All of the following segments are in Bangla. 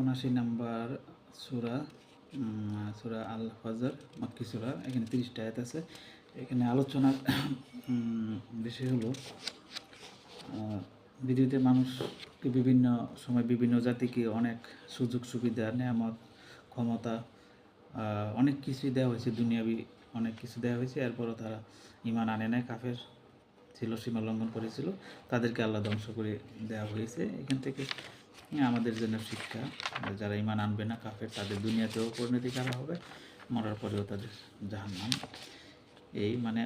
উনাশি নাম্বার সুরা সুরা আল ফজর মাক্কি সুরা, এখানে তিরিশটা আয়াত আছে। এখানে আলোচনার বিষয় হলো পৃথিবীতে মানুষকে বিভিন্ন সময় বিভিন্ন জাতিকে অনেক সুযোগ সুবিধা, নেয়ামত, ক্ষমতা অনেক কিছুই দেওয়া হয়েছে, দুনিয়াবি অনেক কিছু দেওয়া হয়েছে। এরপরও তারা ইমান আনে নাই, কাফের ছিল, সীমা লঙ্ঘন করেছিল। তাদেরকে আল্লাহ ধ্বংস করে দেওয়া হয়েছে। এখান থেকে আমাদের জন্য শিক্ষা। যারা ইমান আনবে না, কাফের, তাদের দুনিয়াতেও পরিণতি করা হবে? মরার পরেও তাদের জাহান্নাম। এই মানে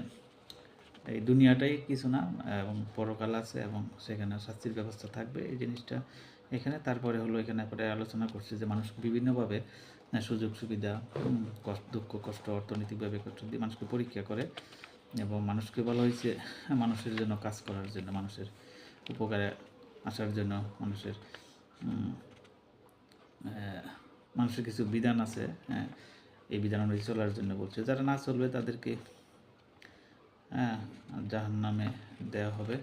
এই দুনিয়াটাই কিছু না, এবং পরকাল আছে, এবং সেখানে শাস্তির ব্যবস্থা থাকবে এই জিনিসটা এখানে। তারপরে হলো এখানে পরে আলোচনা করছে যে মানুষ বিভিন্নভাবে সুযোগ সুবিধা কষ্ট, দুঃখ, কষ্ট, অর্থনৈতিকভাবে কষ্ট দিয়ে মানুষকে পরীক্ষা করে, এবং মানুষকে বলা হয়েছে মানুষের জন্য কাজ করার জন্য, মানুষের উপকারে আসার জন্য মানুষের মানুষের কিছু বিধান আছে হ্যাঁ এই বিধান অনুযায়ী চলার জন্য বলছে। যারা না চলবে তাদেরকে হ্যাঁ জাহান নামে দেওয়া হবে।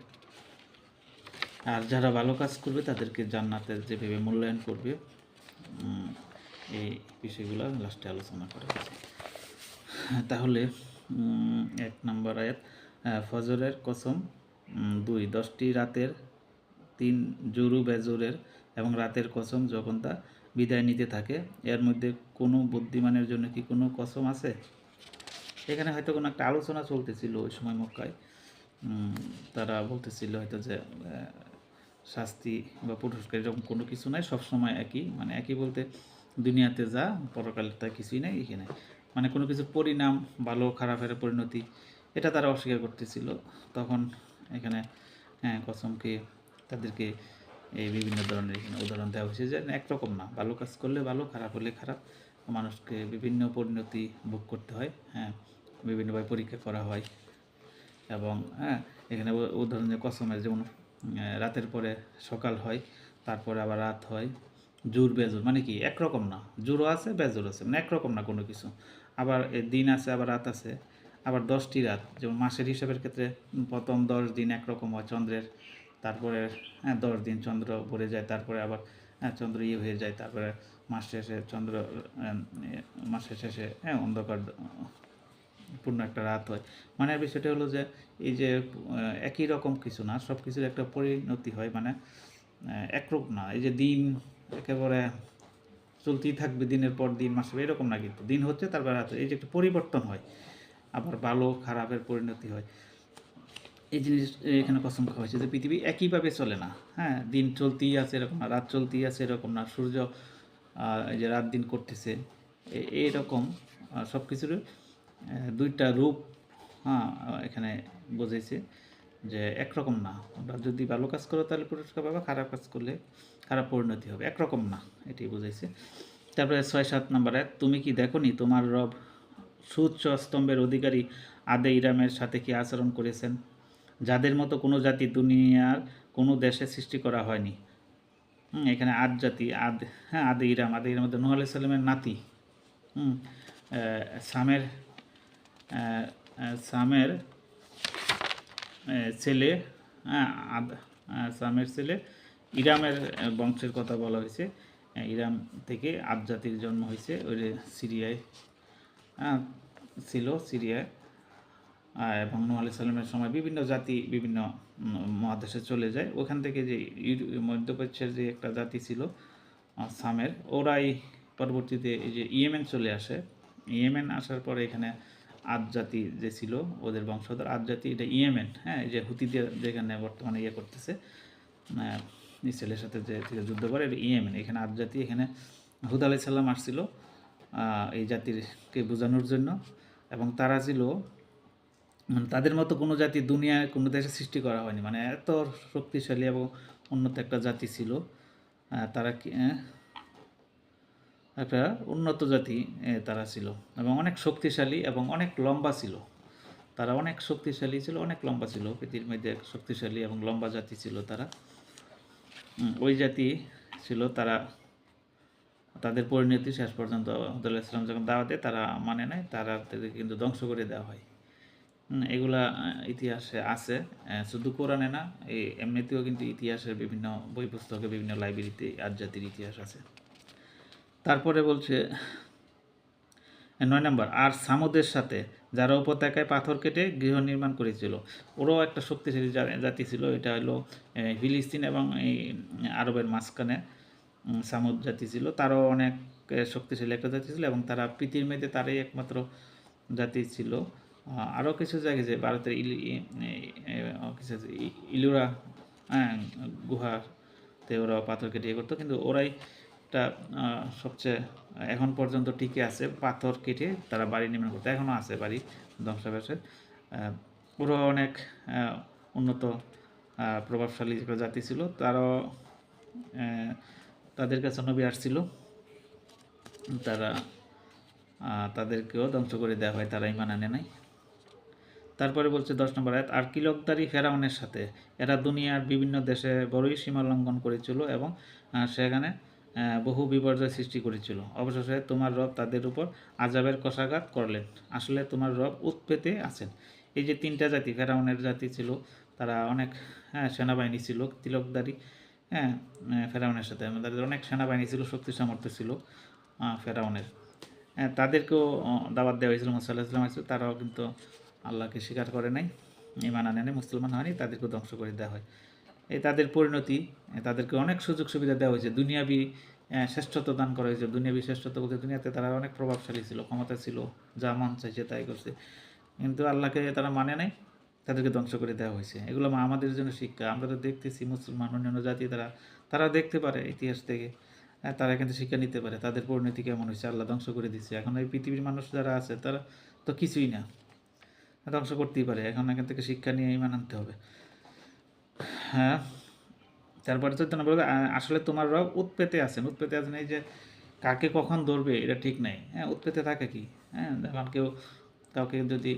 আর যারা ভালো কাজ করবে তাদেরকে জান্নাতের যেভাবে মূল্যায়ন করবে এই বিষয়গুলো লাস্টে আলোচনা করা হয়েছে। তাহলে এক নম্বর আয়াত ফজরের কসম দুই, দশটি রাতের তিন জরু বেজরের এবং রাতের কসম যখন তা বিদায় নিতে থাকে, এর মধ্যে কোনো বুদ্ধিমানের জন্য কি কোনো কসম আছে? এখানে হয়তো কোনো একটা আলোচনা চলতেছিল ওই সময় মক্কায়। তারা বলতেছিল হয়তো যে শাস্তি বা পুরস্কার এরকম কোনো কিছু নাই সবসময় একই। মানে একই বলতে দুনিয়াতে যা, পরকালে তা কিছুই নাই এখানে। মানে কোনো কিছুর পরিণাম ভালো খারাপের পরিণতি, এটা তারা অস্বীকার করতেছিল। তখন এখানে কসমকে তাদেরকে এই বিভিন্ন ধরনের এখানে উদাহরণ দেওয়া হয়েছে যে একরকম না, ভালো কাজ করলে ভালো, খারাপ হলে খারাপ। মানুষকে বিভিন্ন পরিণতি ভোগ করতে হয় হ্যাঁ বিভিন্নভাবে পরীক্ষা করা হয়। এবং হ্যাঁ এখানে উদাহরণ যে কসমের যেমন রাতের পরে সকাল হয়, তারপরে আবার রাত হয়। জোর বেজোর মানে কি একরকম না, জোরও আছে, বেজোর আছে মানে একরকম না কোনো কিছু। আবার দিন আছে, আবার রাত আছে। আবার দশটি রাত, যেমন মাসের হিসাবের ক্ষেত্রে প্রথম দশ দিন একরকম হয়, চন্দ্রের তারপরে হ্যাঁ দশ দিন চন্দ্র ভরে যায়, তারপরে আবার হ্যাঁ চন্দ্র ইয়ে হয়ে যায়, তারপরে মাস শেষে চন্দ্র মাসের শেষে হ্যাঁ অন্ধকার, পূর্ণ একটা রাত হয়। মানে বিষয়টা হলো যে, এই যে একই রকম কিছু না সব কিছুর একটা পরিণতি হয় মানে একরকম না। এই যে দিন একেবারে চলতেই থাকবে দিনের পর দিন, মাসে এরকম না কিন্তু। দিন হচ্ছে, তারপর রাত এই যে একটা পরিবর্তন হয়, আবার ভালো খারাপের পরিণতি হয়। এই জিনিস এখানে কসম হয়েছে যে পৃথিবী একইভাবে চলে না। হ্যাঁ দিন চলতেই আছে এরকম না, রাত চলতেই আছে এরকম না, সূর্য এই যে রাত দিন করতেছে এইরকম সব কিছুর দুইটা রূপ হ্যাঁ এখানে বোঝাইছে যে একরকম না। আমরা যদি ভালো কাজ করো তাহলে পুরস্কার পাবা, খারাপ কাজ করলে খারাপ পরিণতি হবে। একরকম না এটি বুঝাইছে। তারপরে ছয় সাত নম্বরে তুমি কি দেখনি তোমার রব সুউচ্চ স্তম্ভের অধিকারী আদে ইরামের সাথে কি আচরণ করেছেন? যাদের মতো কোনো জাতি দুনিয়ার কোনো দেশে সৃষ্টি করা হয়নি। হুম, এখানে আদ জাতি আদ হ্যাঁ আদে ইরাম আদে ইরাম নুহ আলাইহিস সালামের নাতি। হুম সামের সামের ছেলে হ্যাঁ আদ সামের ছেলে ইরামের বংশের কথা বলা হয়েছে। ইরাম থেকে আদ জাতির জন্ম হয়েছে ওই সিরিয়ায় হ্যাঁ ছিল সিরিয়ায়। এবং নূহ আলাইহিস সালামের সময় বিভিন্ন জাতি, বিভিন্ন মহাদেশে চলে যায়। ওখান থেকে যে মধ্যপ্রাচ্যের যে একটা জাতি ছিল সামের ওরাই পরবর্তীতে এই যে ইয়েমেন চলে আসে। ইয়েমেন আসার পরে এখানে আদ জাতি যে ছিল, ওদের বংশধর আদ জাতি, এটা ইয়েমেন হ্যাঁ যে হুতিদের যেখানে বর্তমানে ইয়ে করতেছে ইসরায়েলের সাথে যে যে যুদ্ধ করে, এটা ইয়েমেন। এখানে আদ জাতি, এখানে হুদ আলাই সাল্লাম আসছিল এই জাতিরকে বোঝানোর জন্য। এবং তারা ছিল মানে তাদের মতো কোনো জাতি দুনিয়ায়, কোনো দেশে সৃষ্টি করা হয়নি। মানে এত শক্তিশালী এবং উন্নত একটা জাতি ছিল। তারা একটা উন্নত জাতি তারা ছিল। এবং অনেক শক্তিশালী এবং অনেক লম্বা ছিল। তারা অনেক শক্তিশালী ছিল, অনেক লম্বা ছিল। পৃথিবীর মধ্যে এক শক্তিশালী এবং লম্বা জাতি ছিল তারা। ওই জাতি ছিল তারা, তাদের পরিণতি শেষ পর্যন্ত আব্দুল্লাহ ইসলাম যখন দাওয়াত, তারা মানে নাই, তারা কিন্তু ধ্বংস করে দেওয়া হয়। এগুলা ইতিহাসে আছে। শুধু কোরআনে না, এই এমনিতেও কিন্তু ইতিহাসের বিভিন্ন বই পুস্তকে বিভিন্ন লাইব্রেরিতে আজ জাতির ইতিহাস আছে। তারপরে বলছে নয় নম্বর, আর সামুদের সাথে যারা উপত্যকায় পাথর কেটে গৃহ নির্মাণ করেছিল, ওরাও একটা শক্তিশালী জাতি ছিল। এটা হলো ফিলিস্তিন এবং এই আরবের মাঝখানে সামুদ জাতি ছিল। তারাও অনেক শক্তিশালী একটা জাতি ছিল এবং তারা পৃথিবীর মেয়েতে তারাই একমাত্র জাতি ছিল। আরও কিছু জায়গায় যে ভারতের কিছু ইলুরা হ্যাঁ গুহাতে ওরা পাথর কেটে করতো কিন্তু ওরাই একটা সবচেয়ে এখন পর্যন্ত টিকে আছে পাথর কেটে তারা বাড়ি নির্মাণ করতে এখনও আছে বাড়ি ধ্বংসাবশেষে। আহ, ওরা অনেক উন্নত প্রভাবশালী জাতি ছিল তারাও তাদের কাছে নবী আসছিল তারা তাদেরকেও ধ্বংস করে দেওয়া হয় তারা ইমান আনে নাই। তারপরে বলছে দশ নম্বর আয়াত, আর কিলকদারি ফেরাউনের সাথে। এরা দুনিয়ার বিভিন্ন দেশে বড়ই সীমা লঙ্ঘন করেছিল এবং সেখানে বহু বিপর্যয় সৃষ্টি করেছিল। অবশেষে তোমার রব তাদের উপর আজাবের কষাঘাত করলেন। আসলে তোমার রব উৎপেতে আছেন। এই যে তিনটা জাতি, ফেরাউনের জাতি ছিল, তারা অনেক হ্যাঁ সেনাবাহিনী ছিল, তিলকদারি হ্যাঁ ফেরাউনের সাথে। তাদের অনেক সেনাবাহিনী ছিল, শক্তি সামর্থ্য ছিল ফেরাউনের। হ্যাঁ তাদেরকেও দাওয়াত দেওয়া হয়েছিল মুসাল্লাহ ইসলাম তারাও কিন্তু আল্লাহকে স্বীকার করে নাই ইমান আনে নাই, মুসলমান হয়নি, তাদেরকে ধ্বংস করে দেওয়া হয়। এই তাদের পরিণতি তাদেরকে অনেক সুযোগ সুবিধা দেওয়া হয়েছে। দুনিয়াবি শ্রেষ্ঠত্ব দান করা হয়েছে। দুনিয়াবি শ্রেষ্ঠত্ব বলতে দুনিয়াতে তারা অনেক প্রভাবশালী ছিল, ক্ষমতা ছিল, যা মন চাইছে তাই করছে। কিন্তু আল্লাহকে তারা মানে নাই, তাদেরকে ধ্বংস করে দেওয়া হয়েছে। এগুলো আমাদের জন্য শিক্ষা। আমরা তো দেখতেছি মুসলমান, অন্যান্য জাতি তারা তারা দেখতে পারে ইতিহাস থেকে তারা কিন্তু শিক্ষা নিতে পারে, তাদের পরিণতি কেমন হয়েছে, আল্লাহ ধ্বংস করে দিচ্ছে এখন এই পৃথিবীর মানুষ যারা আছে, তারা তো কিছুই না। ধ্বংস করতেই পারে। এখন এখান থেকে শিক্ষা নিয়ে ইমান আনতে হবে। হ্যাঁ তারপরে চৈতন্য বলবে, আসলে তোমার রব উৎপেতে আছেন। উৎপেতে আছেন এই যে কাকে কখন ধরবে এটা ঠিক নাই। হ্যাঁ উৎপেতে থাকে কি? হ্যাঁ যখন কেউ কাউকে যদি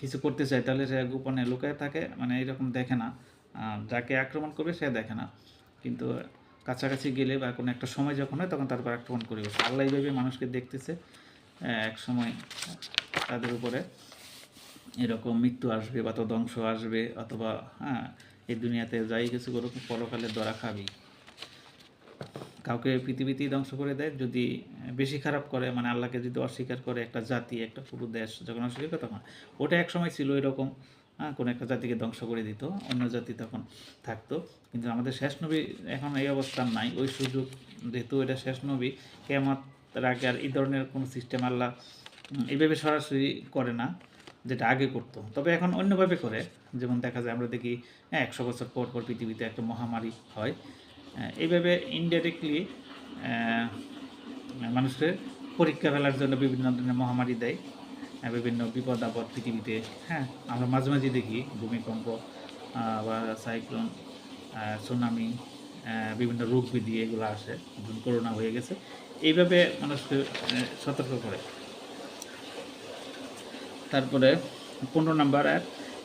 কিছু করতে চায় তাহলে সে গোপনে লুকায় থাকে মানে এরকম দেখে না। যাকে আক্রমণ করবে সে দেখে না। কিন্তু কাছাকাছি গেলে বা কোনো একটা সময় যখন হয় তখন তারপর আক্রমণ করে আল্লাহ এইভাবে মানুষকে দেখতেছে এক সময় তাদের উপরে। এরকম মৃত্যু আসবে বা তো ধ্বংস আসবে অথবা হ্যাঁ এই দুনিয়াতে যাই কিছু করুক, পরকালে ধরা খাবি। কাউকে পৃথিবীতেই ধ্বংস করে দেয়, যদি বেশি খারাপ করে মানে আল্লাহকে যদি অস্বীকার করে একটা জাতি, একটা পুরো দেশ যখন অস্বীকার করে, তখন ওটা এক সময় ছিল এরকম হ্যাঁ কোনো একটা জাতিকে ধ্বংস করে দিত, অন্য জাতি তখন থাকতো। কিন্তু আমাদের শেষ নবী এখন এই অবস্থান নাই, ওই সুযোগ যেহেতু এটা শেষ নবী কেমত আগে আর এই ধরনের কোনো সিস্টেম আল্লাহ এইভাবে সরাসরি করে না। যেটা আগে করতো। তবে এখন অন্যভাবে করে যেমন দেখা যায় আমরা দেখি হ্যাঁ একশো বছর পর পর পৃথিবীতে একটা মহামারী হয়। আহ, এইভাবে ইনডাইরেক্টলি মানুষের পরীক্ষা ফেলার জন্য বিভিন্ন ধরনের মহামারী দেয় আহ, বিভিন্ন বিপদ আপদ পৃথিবীতে হ্যাঁ আমরা মাঝে মাঝে দেখি ভূমিকম্প বা সাইক্লোন সুনামি বিভিন্ন রোগ বিধি এগুলো আসে করোনা হয়ে গেছে। এইভাবে মানুষকে সতর্ক করে। তারপরে পনেরো নাম্বার এক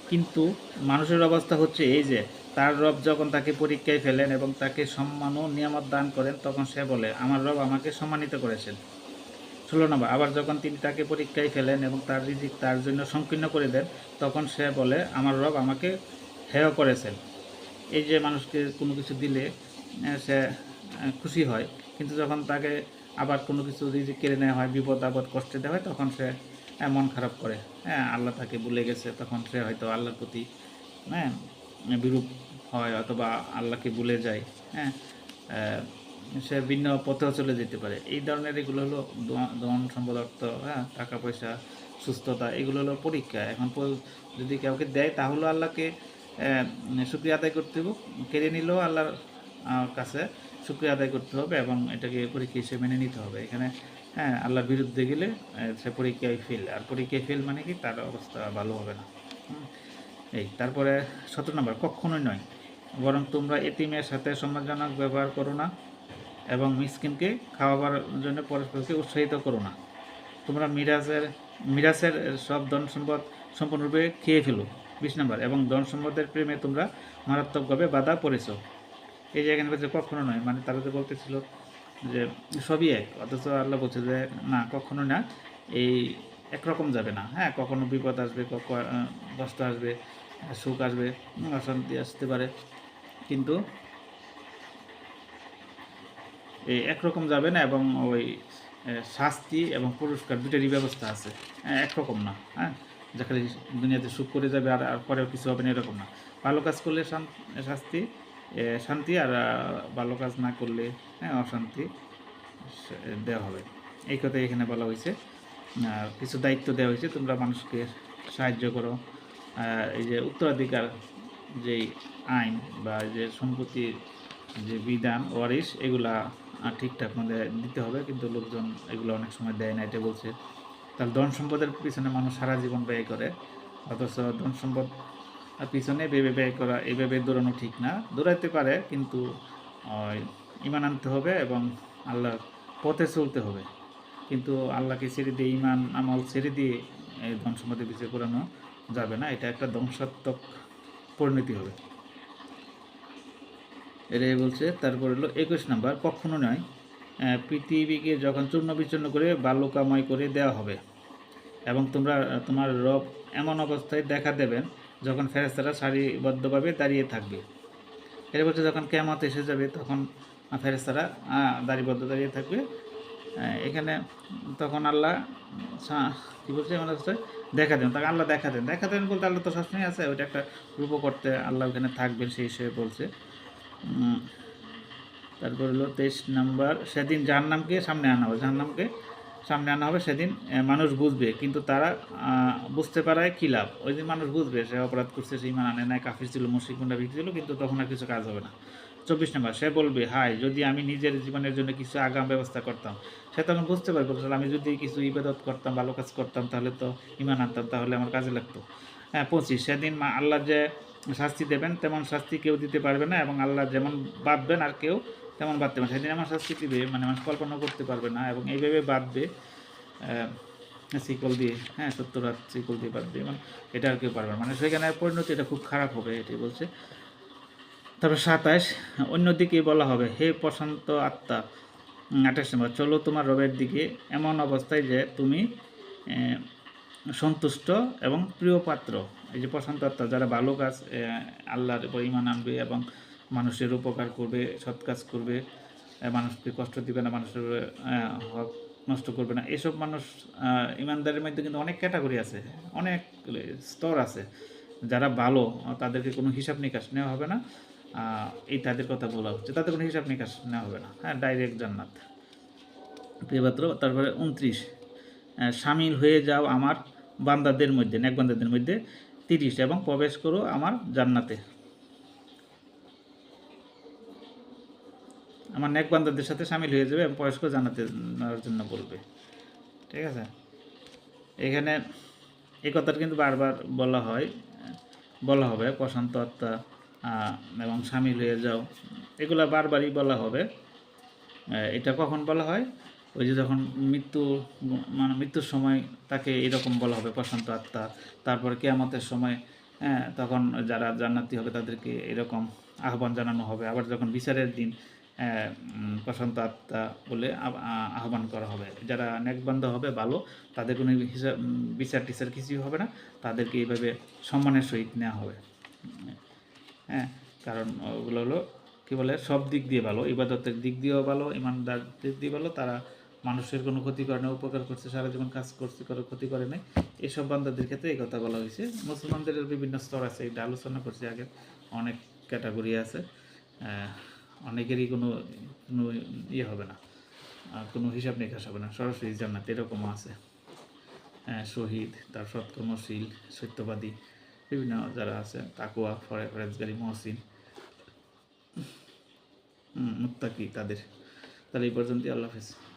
কিন্তু মানুষের অবস্থা হচ্ছে এই যে, তার রব যখন তাকে পরীক্ষায় ফেলেন এবং তাকে সম্মান ও নিয়ামত দান করেন, তখন সে বলে, আমার রব আমাকে সম্মানিত করেছেন। ষোলো নম্বর, আবার যখন তিনি তাকে পরীক্ষায় ফেলেন এবং তার রিজিক তার জন্য সংকীর্ণ করে দেন, তখন সে বলে, আমার রব আমাকে হেয় করেছেন। এই যে মানুষকে কোনো কিছু দিলে সে খুশি হয়। কিন্তু যখন তাকে আবার কোনো কিছু রিজিক কেড়ে নেওয়া হয়, বিপদ আপদ কষ্টে দেওয়া হয়, তখন সে মন খারাপ করে। হ্যাঁ আল্লাহ তাকে ভুলে গেছে, তখন সে হয়তো আল্লাহর প্রতি হ্যাঁ বিরূপ হয় অথবা আল্লাহকে ভুলে যায়। হ্যাঁ সে ভিন্ন পথেও চলে যেতে পারে। এই ধরনের এগুলো হলো ধন- সম্পদ, অর্থ হ্যাঁ টাকা পয়সা, সুস্থতা, এগুলো হলো পরীক্ষা। এখন যদি কাউকে দেয় তাহলেও আল্লাহকে শুক্রিয়া আদায় করতে হবে, কেড়ে নিলেও আল্লাহর কাছে শুক্রিয়া আদায় করতে হবে এবং এটাকে পরীক্ষা হিসেবে মেনে নিতে হবে। এখানে হ্যাঁ আল্লাহর বিরুদ্ধে গেলে সে পরীক্ষায় ফেল আর পরীক্ষায় ফেল মানে কি? তার অবস্থা ভালো হবে না। এই, তারপরে সতেরো নম্বর, কখনোই নয়। বরং তোমরা এতিমের সাথে সম্মানজনক ব্যবহার করো না এবং মিসকিনকে খাওয়াবার জন্য পরস্পরকে উৎসাহিত করো না। তোমরা মিরাজের মিরাজের সব ধন সম্পদ সম্পূর্ণরূপে খেয়ে ফেলো। বিশ নম্বর, এবং ধন সম্পদের প্রেমে তোমরা মারাত্মকভাবে বাধা পড়েছ। এই যে কখনো নয় মানে তারা যে বলতেছিল যে সবই এক, অথচ আল্লাহ বলছে যে, না, কখনো না, এই একরকম যাবে না। হ্যাঁ কখনো বিপদ আসবে কষ্ট আসবে, সুখ আসবে, অশান্তি আসতে পারে। কিন্তু এই একরকম যাবে না এবং ওই শাস্তি এবং পুরস্কার দুটারই ব্যবস্থা আছে। হ্যাঁ একরকম না হ্যাঁ। যে খালি দুনিয়াতে সুখ করে যাবে আর আর পরেও কিছু হবে না, এরকম না। ভালো কাজ করলে শাস্তি শান্তি আর ভালো কাজ না করলে হ্যাঁ অশান্তি দেওয়া হবে। এই কথাই এখানে বলা হয়েছে। আর কিছু দায়িত্ব দেওয়া হয়েছে, তোমরা মানুষকে সাহায্য করো। এই যে উত্তরাধিকার যেই আইন বা যে সম্পত্তির যে বিধান, ওয়ারিশ, এগুলা ঠিকঠাক মধ্যে দিতে হবে। কিন্তু লোকজন এগুলো অনেক সময় দেয় না, এটা বলছে। তাহলে ধন সম্পদের পিছনে মানুষ সারা জীবন ব্যয় করে। অথচ ধন সম্পদ পিছনে ভেবে ব্যয় করা এইভাবে দৌড়ানো ঠিক না। দৌড়াইতে পারে, কিন্তু ইমান আনতে হবে এবং আল্লাহর পথে চলতে হবে। কিন্তু আল্লাহকে ছেড়ে দিয়ে ইমান আমল ছেড়ে দিয়ে এই সম্পদের পিছিয়ে করানো যাবে না। এটা একটা ধ্বংসাত্মক পরিণতি হবে। এটাই বলছে, তারপর হলো একুশ নাম্বার, কখনো নয় পৃথিবীকে যখন চূর্ণ বিচূর্ণ করে বালুকাময় করে দেওয়া হবে এবং তোমরা, তোমার রব এমন অবস্থায় দেখা দেবেন যখন ফেরেস্তারা সারিবদ্ধভাবে দাঁড়িয়ে থাকবে। এর বলছে, যখন কেমত এসে যাবে, তখন ফেরেস্তারা দাঁড়িবদ্ধ দাঁড়িয়ে থাকবে। এখানে তখন আল্লাহ কি বলছে এমন অবস্থায় দেখা দেন, তাকে আল্লাহ দেখা দেন। দেখা দেন বলতে আল্লাহ তো সবসময় আছে, ওইটা একটা রূপ করতে আল্লাহ ওখানে থাকবেন সেই হিসেবে বলছে। তারপর হলো তেইশ নাম্বার, সেদিন জাহান্নামকে সামনে আনা হবে, জাহান্নামকে সামনে আনা হবে সেদিন মানুষ বুঝবে। কিন্তু তারা বুঝতে পারায় কী লাভ? ওই দিন মানুষ বুঝবে, সে অপরাধ করছে সেই মান আনে নাই, কাফির ছিল মুশিক মুন্ডা ছিল, কিন্তু তখন আর কিছু কাজ হবে না। চব্বিশ নম্বর, সে বলবে, হাই, যদি আমি নিজের জীবনের জন্য কিছু আগাম ব্যবস্থা করতাম। সে তখন বুঝতে পারবে আমি যদি কিছু ইবাদত করতাম, ভালো কাজ করতাম, তাহলে তো ইমান আনতাম, তাহলে আমার কাজে লাগতো। হ্যাঁ পঁচিশ, সেদিন মা, আল্লাহ যে শাস্তি দেবেন, তেমন শাস্তি কেউ দিতে পারবে না এবং আল্লাহ যেমন বাঁধবেন আর কেউ তেমন বাড়তে পারে। সেদিন আমার শাস্তি দিবে মানে মানুষ কল্পনা করতে পারবে না এবং এইভাবে বাঁধবে শিকল দিয়ে হ্যাঁ সত্তর হাত শিকল দিয়ে বাঁধবে মানে এটা আর কেউ পারবে মানে সেখানে পরিণতি এটা খুব খারাপ হবে, এটাই বলছে। তারপর সাতাশ, অন্যদিকে বলা হবে, হে প্রশান্ত আত্মা আঠাশ নম্বর, চলো তোমার রবের দিকে এমন অবস্থায় যে তুমি সন্তুষ্ট এবং প্রিয় পাত্র। এই যে প্রশান্ত আত্মা, যারা ভালো কাজ আল্লাহর উপর ইমান আনবে এবং মানুষের উপকার করবে, সৎ কাজ করবে মানুষকে কষ্ট দিবে না, মানুষের হক নষ্ট করবে না। এসব মানুষ ইমানদারের মধ্যে কিন্তু অনেক ক্যাটাগরি আছে, অনেক স্তর আছে। যারা ভালো, তাদেরকে কোনো হিসাব নিকাশ নেওয়া হবে না। এই তাদের কথা বলা হচ্ছে, তাদের কোনো হিসাব নিকাশ নেওয়া হবে না। হ্যাঁ ডাইরেক্ট জান্নাত। প্রিয়পাত্র তারপরে উনত্রিশ। সামিল হয়ে যাও আমার বান্দাদের মধ্যে নেক বান্দাদের মধ্যে তিরিশ এবং প্রবেশ করো আমার জান্নাতে। আমার নেক বান্ধবদের সাথে সামিল হয়ে যাবে প্রবেশ করে নেওয়ার জন্য বলবে। ঠিক আছে? এখানে এই কথাটা কিন্তু বারবার বলা হয়, বলা হবে, প্রশান্ত আত্মা এবং সামিল হয়ে যাও। এগুলো বারবারই বলা হবে। এটা কখন বলা হয়? ওই যে যখন মৃত্যু মানে মৃত্যুর সময় তাকে এরকম বলা হবে, প্রশান্ত আত্মা। তারপরে কেয়ামতের সময় হ্যাঁ তখন যারা জান্নাতি হবে তাদেরকে এরকম আহ্বান জানানো হবে। আবার যখন বিচারের দিন প্রশান্ত আত্মা বলে আহ- আহ, আহ্বান করা হবে। যারা নেকবান্ধ হবে ভালো। তাদের কোনো হিসাব বিচার টিচার কিছুই হবে না। তাদেরকে এইভাবে সম্মানের সহিত নেওয়া হবে। হ্যাঁ কারণ ওগুলো হলো কী বলে সব দিক দিয়ে ভালো। ইবাদতের দিক দিয়েও ভালো ইমানদার দিক দিয়ে ভালো। তারা মানুষের কোনো ক্ষতি করে না উপকার করছে সারা জীবন কাজ করছে কারও ক্ষতি করে নাই। এইসব বান্দাদের ক্ষেত্রে এই কথা বলা হয়েছে। মুসলমানদের বিভিন্ন স্তর আছে এটা আলোচনা করছি আগে। অনেক ক্যাটাগরি আছে। অনেকেরই কোনো কোনো ইয়ে হবে না। আর কোনো হিসাব নিকাশ হবে না। সরাসরি জান্নাত এরকমও আছে। হ্যাঁ, শহীদ তার সৎকর্মশীল সত্যবাদী বিভিন্ন যারা আছে তাকুয়া ফরে ফরেজগারি মহসিন মুক্তাকি তাদের। তাহলে এই পর্যন্তই আল্লাহ হাফেজ।